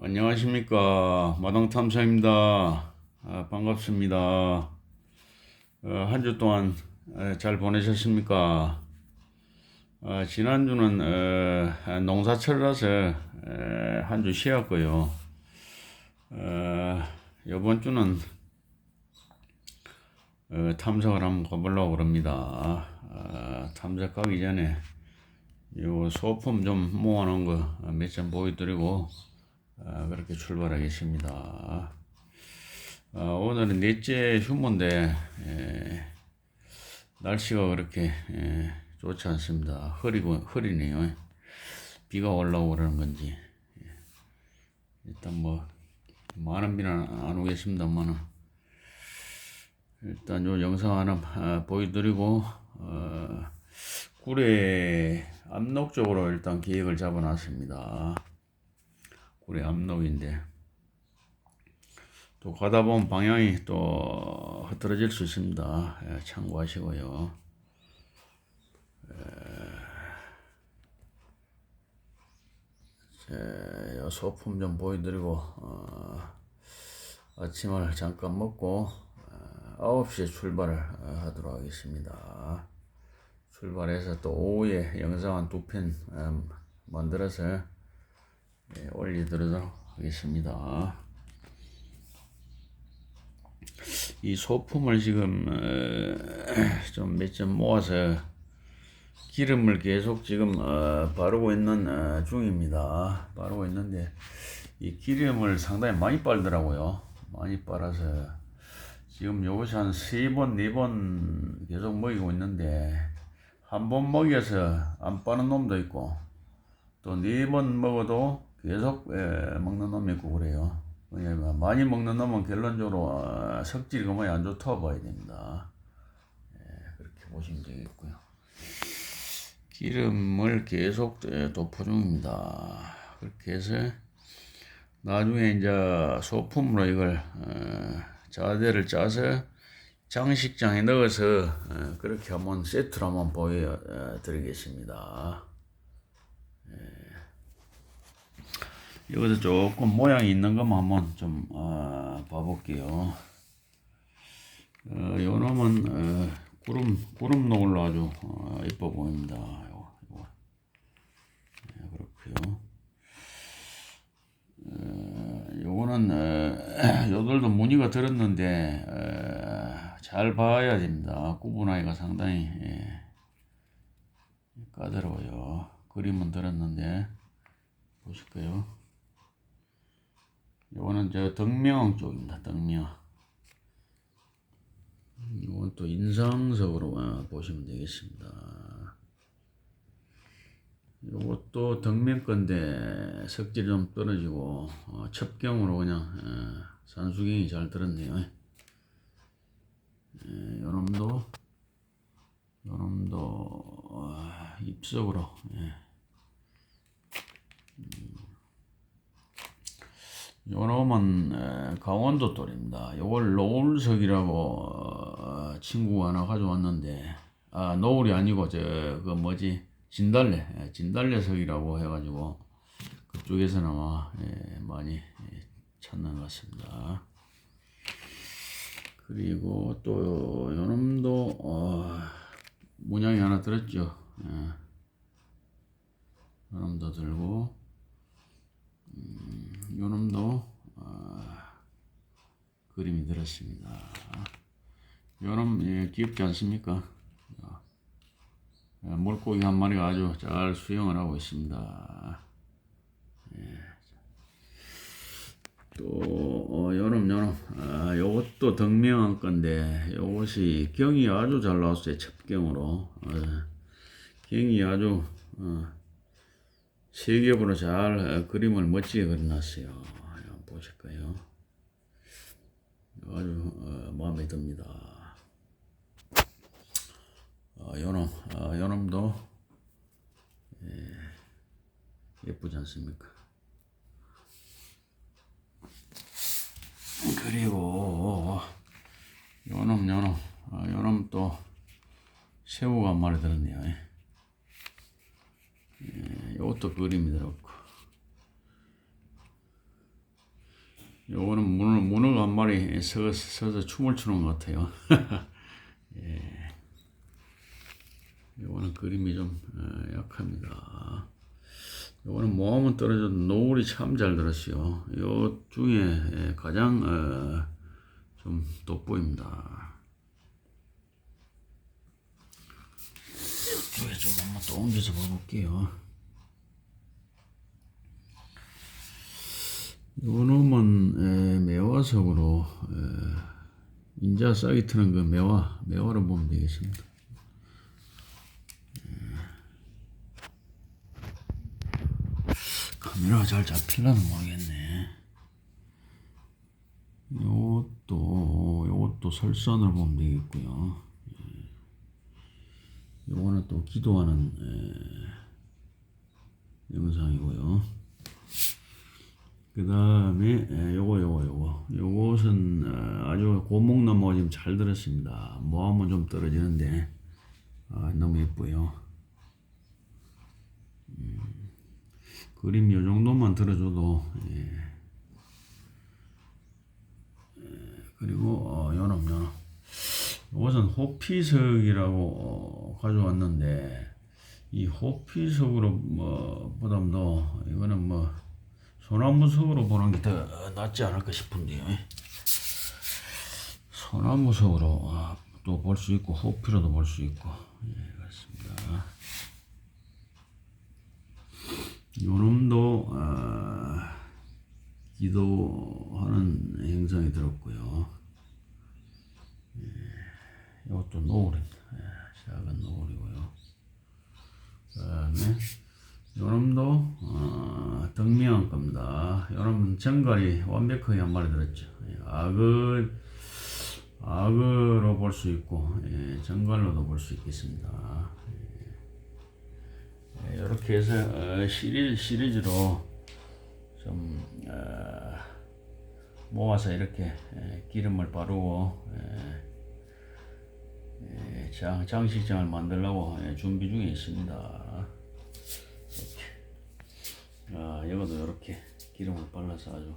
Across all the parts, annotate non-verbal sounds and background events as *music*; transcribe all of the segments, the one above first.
안녕하십니까 마당탐사입니다. 아, 반갑습니다. 어, 한주 동안 에, 잘 보내셨습니까? 아, 지난주는 어, 농사철이라서 한 주 쉬었고요. 어, 이번 주는 어, 탐색을 한번 가보려고 합니다. 아, 탐색 가기 전에 요 소품 좀 모아놓은 거 몇 점 보여드리고 아, 그렇게 출발하겠습니다. 아, 오늘은 넷째 휴무인데 에, 날씨가 그렇게 에, 좋지 않습니다. 흐리고 흐리네요. 비가 올라오고 그러는 건지 예. 일단 뭐 많은 비는 안 오겠습니다만은 일단 요 영상 하나 아, 보여드리고 어, 굴의 압록 쪽으로 일단 계획을 잡아놨습니다. 굴의 압록인데 또 가다 보면 방향이 또 흐트러질 수 있습니다. 예, 참고하시고요. 에, 요 소품 좀 보여드리고 어, 아침을 잠깐 먹고 어, 9시에 출발을 어, 하도록 하겠습니다. 출발해서 또 오후에 영상 한 두편 음, 만들어서 예, 올리도록 하겠습니다. 이 소품을 지금 어, 좀몇 점 모아서 기름을 계속 지금 어, 바르고 있는 어, 중입니다. 바르고 있는데 이 기름을 상당히 많이 빨더라고요. 많이 빨아서 지금 요것이 한 세 번, 네 번 계속 먹이고 있는데 한 번 먹여서 안 빠는 놈도 있고 또 네 번 먹어도 계속 에, 먹는 놈이 있고 그래요. 왜냐면 많이 먹는 놈은 결론적으로 어, 성질이 그만이 안 좋다고 봐야 됩니다. 예, 그렇게 보시면 되겠고요. 기름을 계속 에, 도포 중입니다. 그렇게 해서 나중에 이제 소품으로 이걸 어, 자대를 짜서 장식장에 넣어서 어, 그렇게 한번 세트로 한번 보여드리겠습니다. 여기서 조금 모양이 있는 것만 한번 좀 어, 봐볼게요. 어, 요 놈은 어, 구름 구름 노을로 아주 어, 이뻐 보입니다. 요거, 요거. 네, 그렇고요. 어, 요거는 어, *clears throat* 요들도 무늬가 들었는데 어, 잘 봐야 됩니다. 구분하기가 상당히 예, 까다로워요. 그림은 들었는데 보실까요? 요거는 저 덕명 쪽입니다. 덕명. 이건 또 인상석으로 어, 보시면 되겠습니다. 요것도 덕명 건데 석질이 좀 떨어지고 어, 첩경으로 그냥 어, 산수경이 잘 들었네요. 예, 요놈도 요놈도 어, 입석으로 예. 요놈은 에, 강원도 돌입니다. 요걸 노을석이라고 어, 친구가 하나 가져왔는데 아 노을이 아니고 저 그 뭐지 진달래 예, 진달래석이라고 해가지고 그쪽에서는 아마 예, 많이 예, 찾는 것 같습니다. 그리고 또 요놈도 어, 문양이 하나 들었죠. 예. 요놈도 들고 요놈도 어, 그림이 들었습니다. 요놈 예, 귀엽지 않습니까? 어, 물고기 한 마리가 아주 잘 수영을 하고 있습니다. 예. 또 어, 요놈 요놈 아, 요것도 덕명한 건데 요것이 경이 아주 잘 나왔어요 첩경으로 어, 경이 아주 어, 세겹으로 잘 어, 그림을 멋지게 그려놨어요. 한번 보실까요? 아주 어, 마음에 듭니다. 어, 요놈, 어, 요놈도 예, 예쁘지 않습니까? 그리고 요놈, 요놈, 어, 요놈 또 새우가 한 마리 들었네요. 예, 이것도 그림이 들었고 요거는 문어, 문어가 한 마리 서, 서서 춤을 추는 것 같아요. *laughs* 예. 요거는 그림이 좀 어, 약합니다. 요거는 모함은 떨어져도 노을이 참 잘 들었어요. 요 중에 예, 가장 어, 좀 돋보입니다. 이쪽에 좀 한번 또 옮겨서 봐볼게요. 요놈은 에, 매화석으로 에, 인자 싹이 트는 그 매화 매화로 보면 되겠습니다. 에, 카메라가 잘 잡힐라는 모르겠네. 요것도 요것도 설선을 보면 되겠고요. 예. 요거는 또 기도하는 에, 영상이고요. 그 다음에 요거 요거 요거. 요것은 어, 아주 고목 나무가 지금 잘 들었습니다. 모함은 좀 떨어지는데. 아, 너무 예뻐요. 음, 그림 요 정도만 들어줘도 예. 예, 그리고 어, 요놈 요놈 요것은 호피석이라고 어, 가져왔는데 이 호피석으로 뭐 보담도 이거는 뭐 소나무석으로 보는 게 더 낫지 않을까 싶은데요. 소나무석으로 아, 또볼 수 있고 호피로도 볼 수 있고 예, 그렇습니다. 요놈도 아, 기도하는 행성이 들었고요. 예, 이것도 노을입니다. 예, 작은 노을이고요. 그다음에 요놈도 어, 덕미한 겁니다. 요놈은 정갈이 완벽하게 한 마리 들었죠. 예, 악을 악으로 볼 수 있고 예, 정갈로도 볼 수 있겠습니다. 예, 이렇게 해서 어, 시리즈 시리즈로 좀 어, 모아서 이렇게 예, 기름을 바르고 예, 예, 장, 장식장을 만들려고 예, 준비 중에 있습니다. 아, 이것도 이렇게 기름을 발라서 아주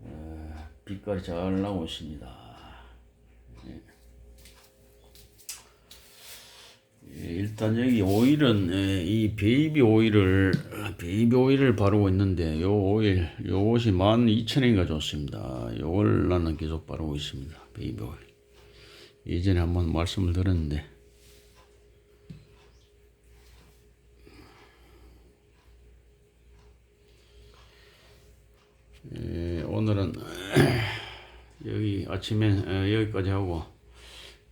어, 빛깔이 잘 나오고 있습니다. 예. 예, 일단 여기 오일은 예, 이 베이비 오일을 베이비 오일을 바르고 있는데 요 오일 요것이 12,000원인가 좋습니다. 요걸 나는 계속 바르고 있습니다. 베이비 오일. 예전에 한번 말씀을 드렸는데 예, 오늘은 여기 아침에 어, 여기까지 하고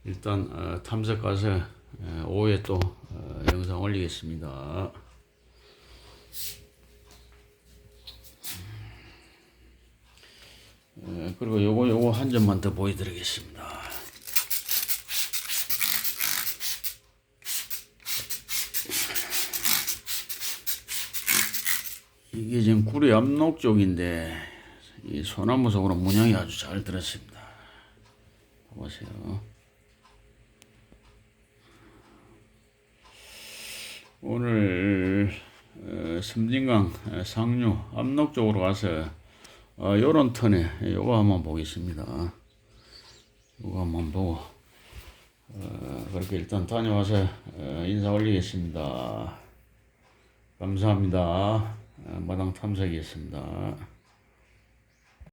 일단 어, 탐색 가서 어, 오후에 또 어, 영상 올리겠습니다. 어, 그리고 요거 요거 한 점만 더 보여드리겠습니다. 이게 지금 구리 압록 쪽인데 이 소나무 속으로 문양이 아주 잘 들었습니다. 보세요. 오늘 어, 섬진강 어, 상류 압록 쪽으로 가서 어, 요런 턴에 요거 한번 보겠습니다. 요거 한번 보고 어, 그렇게 일단 다녀와서 어, 인사 올리겠습니다. 감사합니다. 어, 마당 탐색이었습니다.